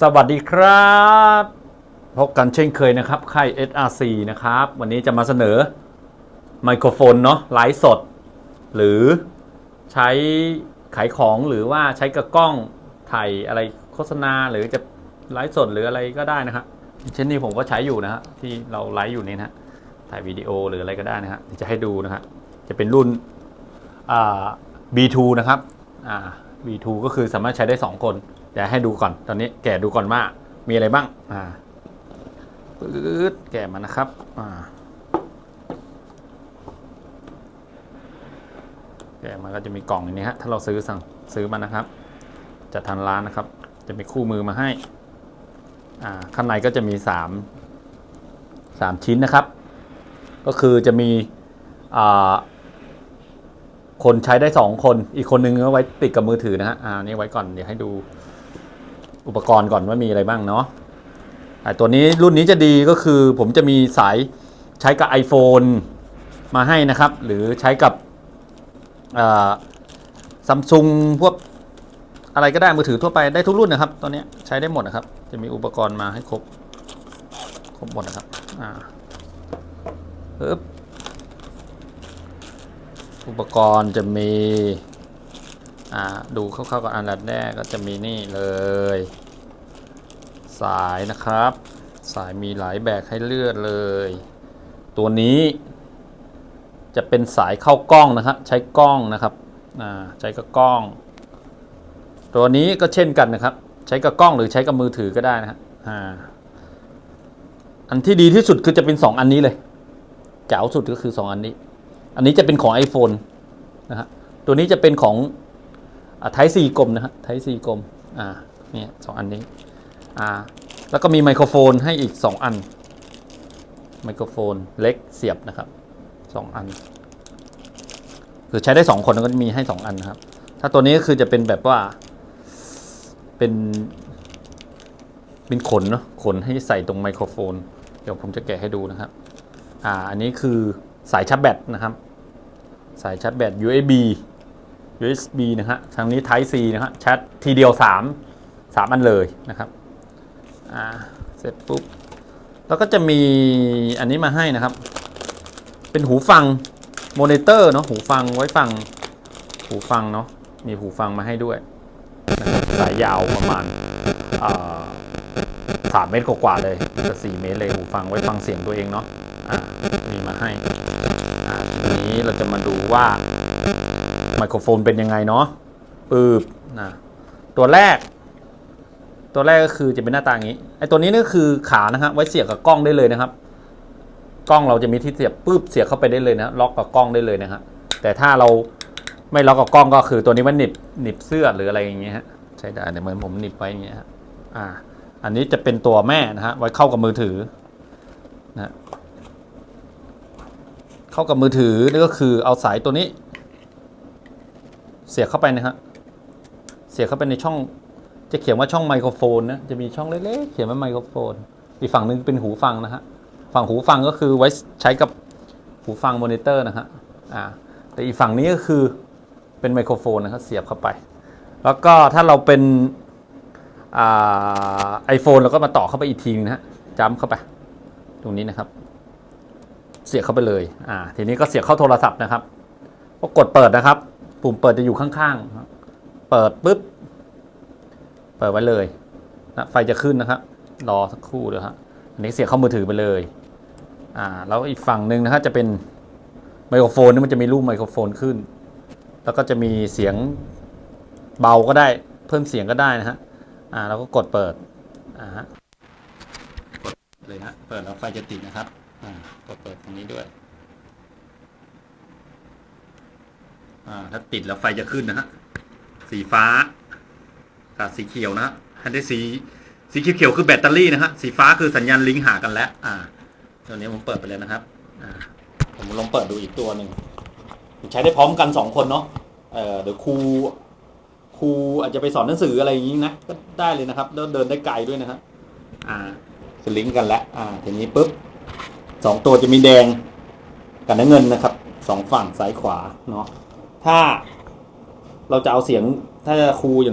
สวัสดีครับพบกันเช่นเคยนะครับค่าย SRC นะครับ วันนี้จะมาเสนอไมโครโฟนเนาะไลฟ์สด หรือใช้ขายของหรือว่าใช้กับกล้องถ่ายอะไรโฆษณาหรือจะไลฟ์สดหรืออะไรก็ได้นะครับเช่นนี้ผมก็ใช้อยู่นะฮะที่เราไลฟ์อยู่นี่นะถ่ายวิดีโอหรืออะไรก็ได้นะฮะจะให้ดูนะฮะจะเป็นรุ่นอ่า B2 นะครับอ่า B2 ก็คือสามารถใช้ได้ 2 คน เดี๋ยวให้ดูก่อนตอนนี้แกะดูก่อนว่ามีอะไรบ้างอ่าปื๊ดแกะมานะครับอ่าแกะมาก็จะมีกล่องอย่างนี้ฮะถ้าเราซื้อสั่งซื้อมานะครับจากทางร้านนะครับ จะมีคู่มือมาให้อ่าข้างในก็จะมีสามสามชิ้นนะครับ ก็คือจะมีอ่าคนใช้ได้สองคน อีกคนนึงก็ไว้ติดกับมือถือนะฮะ อ่า นี่ไว้ก่อน เดี๋ยวให้ดู อุปกรณ์ก่อนว่ามีอะไรบ้างเนาะอ่าตัวนี้รุ่นนี้จะดีก็คือผมจะมีสายใช้กับ iPhone มาให้นะครับ หรือใช้กับซัมซุงพวกอะไรก็ได้มือถือทั่วไปได้ทุกรุ่นนะครับตอนนี้ใช้ได้หมดนะครับ จะมีอุปกรณ์มาให้ครบครบหมดนะครับอ่าปึ๊บอุปกรณ์จะมี อ่าดูคร่าๆก่อนอันดับแรกก็จะมีนี่เลย สายนะครับ สายมีหลายแบบให้เลือกเลย ตัวนี้ จะเป็นสายเข้ากล้องนะครับใช้กล้องนะครับอ่าใช้กับกล้อง ตัวนี้ก็เช่นกันนะครับ ใช้กับกล้องหรือใช้กับมือถือก็ได้นะฮะอ่าอันที่ดีที่สุดคือจะเป็น 2 อันนี้เลยเจ๋วสุดก็คือ 2 อันนี้ อันนี้จะเป็นของ iPhone นะฮะตัวนี้จะเป็นของ ไทซีกลมนะฮะไทซีกลมอ่าเนี่ยสองอันนี้อ่าแล้วก็มีไมโครโฟนให้อีก 2 อัน ไมโครโฟนเล็กเสียบนะครับ 2 อัน คือใช้ได้ 2 คนก็จะมีให้ 2 อันนะครับ ถ้าตัวนี้ก็คือจะเป็นแบบว่าเป็น เป็นขนเนาะขนให้ใส่ตรงไมโครโฟน เดี๋ยวผมจะแกะให้ดูนะครับอ่าอันนี้คือสายชาร์จแบตนะครับ สายชาร์จแบต USB USB นะฮะทางนี้ Type C นะฮะชาร์จทีเดียว 3 3 อันเลยนะครับ อ่า เสร็จปุ๊บ แล้วก็จะมีอันนี้มาให้นะครับ เป็นหูฟังโมนิเตอร์เนาะ หูฟังไว้ฟัง หูฟังเนาะ มีหูฟังมาให้ด้วยนะสายยาวประมาณสามเมตรกว่าเลยจะสี่เมตรเลยหูฟังไว้ฟังเสียงตัวเองเนาะ อ่า มีมาให้ อ่า ทีนี้เราจะมาดูว่า ไมโครโฟนเป็นยังไงเนาะปึ๊บนะตัวแรก ตัวแรกก็คือจะเป็นหน้าตาอย่างนี้ไอ้ตัวนี้นี่คือขานะฮะไว้เสียบกับกล้องได้เลยนะครับ กล้องเราจะมีที่เสียบปึ๊บเสียบเข้าไปได้เลยนะล็อกกับกล้องได้เลยนะฮะแต่ถ้าเราไม่ล็อกกับกล้องก็คือตัวนี้มันหนีบหนีบเสื้อหรืออะไรอย่างเงี้ยฮะใช่ได้เดี๋ยวเหมือนผมหนีบไว้อย่างเงี้ยฮะอ่า อันนี้จะเป็นตัวแม่นะฮะไว้เข้ากับมือถือนะเข้ากับมือถือนี่ก็คือเอาสายตัวนี้ เสียบเข้าไปนะฮะเสียบเข้าไปในช่อง จะเขียนว่าช่องไมโครโฟนนะจะมีช่องเล็กๆเขียนว่าไมโครโฟน อีกฝั่งหนึ่งเป็นหูฟังนะฮะฝั่งหูฟังก็คือไว้ใช้กับหูฟังมอนิเตอร์นะฮะอ่าแต่อีกฝั่งนี้ก็คือเป็นไมโครโฟนนะครับเสียบเข้าไป แล้วก็ถ้าเราเป็นไอโฟนเราก็มาต่อเข้าไปอีกทีนึงนะฮะจ้ำเข้าไป ตรงนี้นะครับ เสียบเข้าไปเลยอ่าทีนี้ก็เสียบเข้าโทรศัพท์นะครับก็กดเปิดนะครับ ปุ่มเปิดจะอยู่ข้างๆ เปิดปุ๊บ เปิดไว้เลยนะไฟจะขึ้นนะครับ รอสักครู่เดี๋ยวฮะ อันนี้เสียบเข้ามือถือไปเลย อ่า แล้วอีกฝั่งหนึ่งนะครับจะเป็นไมโครโฟนนี่มันจะมีรูปไมโครโฟนขึ้น แล้วก็จะมีเสียงเบาก็ได้ เพิ่มเสียงก็ได้นะฮะ อ่าแล้วก็กดเปิด อ่าฮะ กดเลยฮะ เปิดแล้วไฟจะติดนะครับ อ่า กดเปิดตรงนี้ด้วย อ่าถ้าติดแล้วไฟจะขึ้นนะฮะสีฟ้ากับสีเขียวนะฮะอันนี้สีสีเขียวคือแบตเตอรี่นะฮะสีฟ้าคือสัญญาณลิงก์หากันแล้ว อ่า ตัวนี้ผมเปิดไปเลยนะครับ อ่า ผมลองเปิดดูอีกตัวหนึ่งใช้ได้พร้อมกันสองคนเนาะเอ่อเดี๋ยวครูครูอาจจะไปสอนหนังสืออะไรอย่างนี้นะก็ได้เลยนะครับแล้วเดินได้ไกลด้วยนะฮะอ่าจะลิงก์กันแล้วอ่าทีนี้ปุ๊บสองตัวจะมีแดงกับน้ำเงินนะครับสองฝั่งซ้ายขวาเนาะ ถ้าเราจะเอาเสียงถ้าครูอย่าง